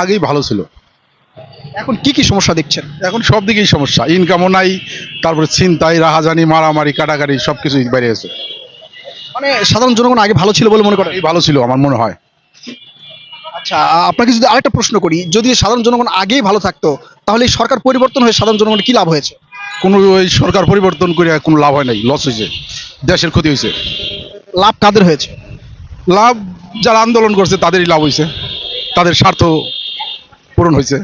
আগেই ভালো ছিল। এখন কি কি সমস্যা দেখছেন? এখন সব দিকেই সমস্যা। ইনকামও নাই তারপরে ছিনতাই রাহাজানি মারামারি কাটাকাটি সব কিছুই বাইরে আছে মানে সাধারণ জনগণ আগে ভালো ছিল বলে মনে করেন ভালো ছিল আমার মনে হয়। আচ্ছা আপনাকে যদি আরেকটা প্রশ্ন করি যদি সাধারণ জনগণ আগেই ভালো থাকতো তাহলে সরকার পরিবর্তন হয়ে সাধারণ জনগণের কি লাভ হয়েছে? কোনো ওই সরকার পরিবর্তন করে কোনো লাভ হয় নাই লস হয়েছে দেশের ক্ষতি হয়েছে। লাভ কাদের হয়েছে? লাভ যারা আন্দোলন করছে তাদেরই লাভ হয়েছে। তাদের স্বার্থ পূরণ হয়েছে।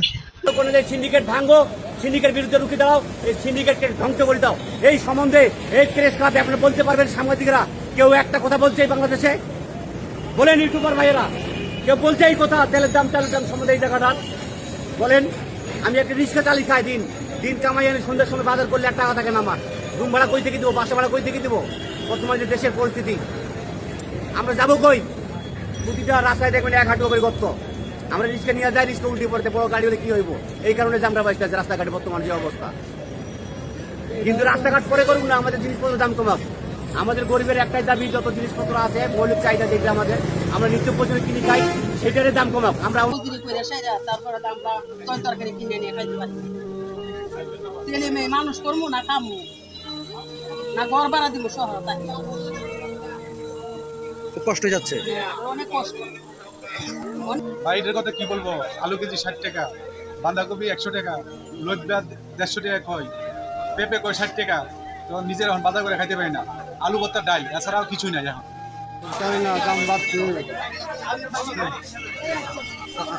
সিন্ডিকেট ভাঙো সিন্ডিকেট বিরুদ্ধে রুখে দাও এই সিন্ডিকেটকে ধ্বংস করে দাও। এই সম্বন্ধে এই প্রেস ক্লাবে আপনারা বলতে পারবেন সাংবাদিকরা কেউ একটা কথা বলছে এই বাংলাদেশে? বলেন ইউটিউবার ভাইয়েরা কেউ বলছে এই কথা তেলের দাম চালের দাম সম্বন্ধে এই জায়গাটা বলেন আমি একটা রিক্সা চালি খাই দিন। দিন কামাই আমি সন্ধ্যার সময় বাজার করলে এক টাকা থাকে না আমার। রুম ভাড়া কই থেকে দেবো বাসা ভাড়া কই থেকে দেবো? বর্তমানে যে দেশের পরিস্থিতি। আমরা যাব কই? প্রতিটা রাস্তায় দেখবেন এক হাঁটু করে গর্ত। আমরা রিক্সা নিয়ে যাই রিক্সা উল্টে পড়তে বড় গাড়ি হলে কি হইব? এই কারণে যে আমরা বাঁচতে আছি রাস্তাঘাটে বর্তমান যে অবস্থা। কিন্তু রাস্তাঘাট পরে করুন না আমাদের জিনিসপত্রের দাম কমাক। আমাদের গরিবের একটাই দাবি যত জিনিসপত্র আছে মৌলিক চাহিদা দেখবে আমাদের। আমরা নিত্য প্রচুর কিনি খাই সেটার দাম কমাক। আমরা বিক্রি করে তারপরে আমরা তরকারি কিনে নিয়ে খাইতে পারি। ছেলে মেয়ে মানুষ করব না খামু? না ঘর ভাড়া দিব শহর তাই কষ্ট যাচ্ছে। অনেক কষ্ট। বাইরের কথা কি বলব? আলু কেজি ষাট টাকা বাঁধাকপি একশো টাকা লজ্জা দেড়শো টাকা কয় পেঁপে কয় ষাট টাকা। তো নিজের এখন বাজার করে খাইতে পারি না। আলু ভর্তা ডাল এছাড়াও কিছুই নাই এখন।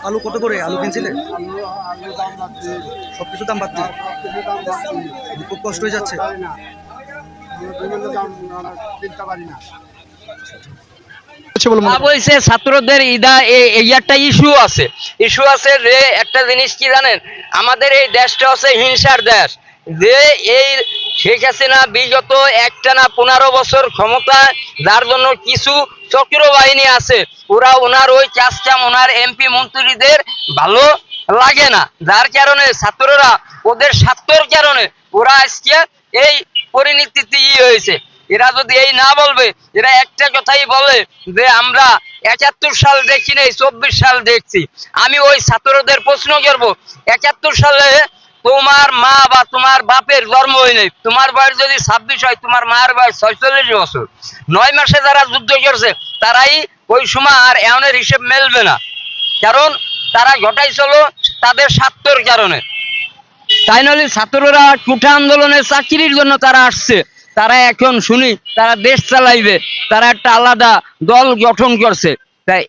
আলু কত করে? আলু কিনছিলে? সব কিছু দাম বাড়ছে? খুব কষ্ট হয়ে যাচ্ছে। লাভ হয়েছে ছাত্রদের ইদা এই একটা ইস্যু আছে। ইস্যু আছে যে, একটা জিনিস কি জানেন? আমাদের এই দেশটা হচ্ছে হিংসার দেশ। যে এই শেখ হাসিনা বিগত পনেরো বছর ক্ষমতা, যার জন্য কিছু চক্র বাহিনী আছে, ওরা ওনার ওই ওনার এমপি মন্ত্রীদের ভালো লাগে না। যার কারণে ছাত্ররা ওদের স্বার্থর কারণে ওরা আজকে এই পরিণতিতে ই হয়েছে। এরা যদি এই না বলবে, এরা একটা কথাই বলে যে আমরা একাত্তর সাল দেখি নাই, চব্বিশ সাল দেখছি। আমি ওই ছাত্রদের প্রশ্ন করব, একাত্তর সালে তোমার মা বা তোমার বাপের জন্ম হয় নাই, তোমার বয়স যদি ছাব্বিশ হয়, তোমার মায়ের বয়স ছয়চল্লিশ বছর। নয় মাসে যারা যুদ্ধ করছে, তারাই ওই সময় আর এমনের হিসেব মেলবে না। কারণ তারা ঘটাইছিল তাদের স্বার্থর কারণে। তাই নইলে ছাত্ররা কুঠা আন্দোলনের চাকরির জন্য তারা আসছে। তারা এখন শুনি তারা দেশ চালাইবে তারা একটা আলাদা দল গঠন করছে। তাই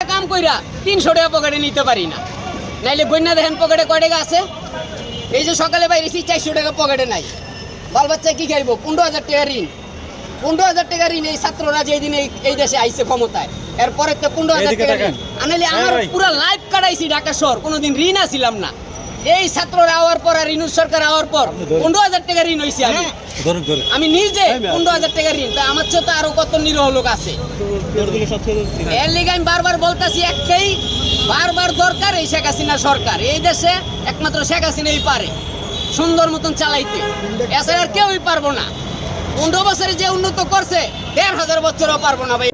কাম কইরা তিনশো টাকা পকেটে নিতে পারি না। নাইলে গন্যা দেখেন পকেটে কয় টাকা আছে? এই যে সকালে বাইরেছি চারশো টাকা পকেটে নাই। বাল বাচ্চা কি খাইবো? পনেরো হাজার টাকা ঋণ। পনেরো হাজার টাকা ঋণ এই ছাত্ররা যেদিন এই এই দেশে আইছে ক্ষমতায় এরপরে তো পনেরো হাজার টাকা ঋণ। আনাইলে আমার পুরো লাইফ কাটাইছি ঢাকা শহর কোনোদিন ঋণ আসিলাম না। এই ছাত্ররা আওয়ার পর আর রিনু সরকার আওয়ার পর পনেরো হাজার টাকা ঋণ হয়েছি আমি আমি নিজে পনেরো হাজার টাকা ঋণ। তা আমার চেয়ে তো আরও কত নিরহ লোক আছে? এর লিগে আমি বারবার বলতেছি একটাই বারবার দরকার এই শেখ হাসিনা সরকার। এই দেশে একমাত্র শেখ হাসিনাই পারে সুন্দর মতন চালাইতে। এছাড়া আর কেউই পারব না। পনেরো বছরে যে উন্নত করছে দেড় হাজার বছরও পারব না ভাই।